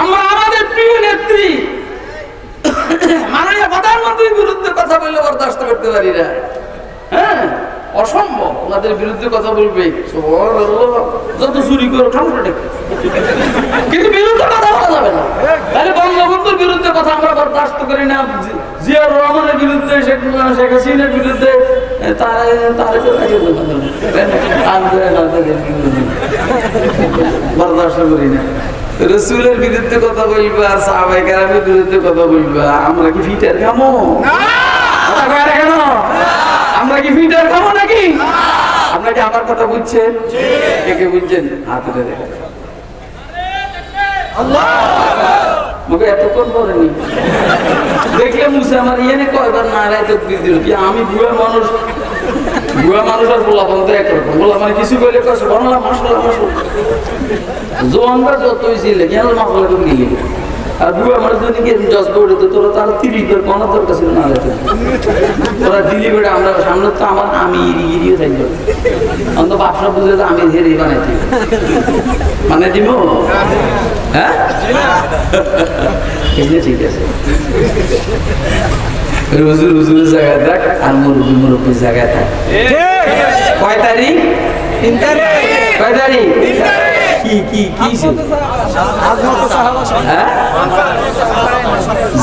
আমরা আমাদের প্রিয় নেত্রী। মাননীয় প্রধানমন্ত্রীর বিরুদ্ধে কথা বললে বরদাস্ত করতে পারি না। হ্যাঁ বিরুদ্ধে কথা যত চুরি করো কিন্তু বিরুদ্ধে কথা বলা যাবে না। তাহলে বিরুদ্ধে কথা আমরা বরদাস্ত করি না। জিয়াউর রহমানের বিরুদ্ধে শেখ হাসিনার বিরুদ্ধে। রসুলের বিরুদ্ধে কথা বলবা বিরুদ্ধে কথা বলবা, আমরা কি ফিটার খামো? কেন আমরা কি ফিটার খামো নাকি? কি আমার কথা বুঝছেন? কে কে বুঝছেন? হাত মুখে দেখলে মুসে আমার ইয়ে কয়বার না রায় তো দিল, কি আমি বুয়া মানুষ? বুয়া মানুষ আর বলা বলতে একরকম বলা মানে কিছু কষ্ট বাংলা মশলা মশলা জোয়ানরা যত হয়েছিল কেন মশলা করে নিলি আর বুয়া মানুষ যদি কি জজ করে তো তোরা তার তিরিশ বার কোনো না রেখে তোরা দিলি বেড়ে আমরা সামনে তো আমার আমি ইরি ইরিও থাকবে। অন্ত বাপসা বুঝলে তো আমি ধীরে বানাইছি। মানে দিব হ্যাঁ? ঠিক আছে। রুজু রুজুর জায়গায় থাক আর মুরব্বী মুরব্বীর জায়গায় থাক কয় তারিখ? কয় তারিখ? কি কি কি হ্যাঁ?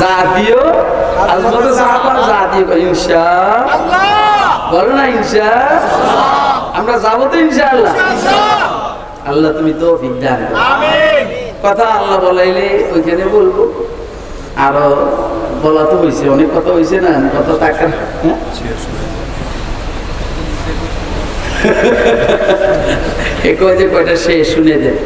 জাতীয় আজমত সাহাবা জাতীয় ইনশা। বলো না ইনশা। আমরা যাব তো ইনশাআল্লাহ। আল্লাহ তুমি তো করো। কথা আল্লাহ বলাইলে ওইখানে বলব। আরও বলা তো হয়েছে অনেক কথা হয়েছে না কত টাকা? এ কয়টা সে শুনে দেন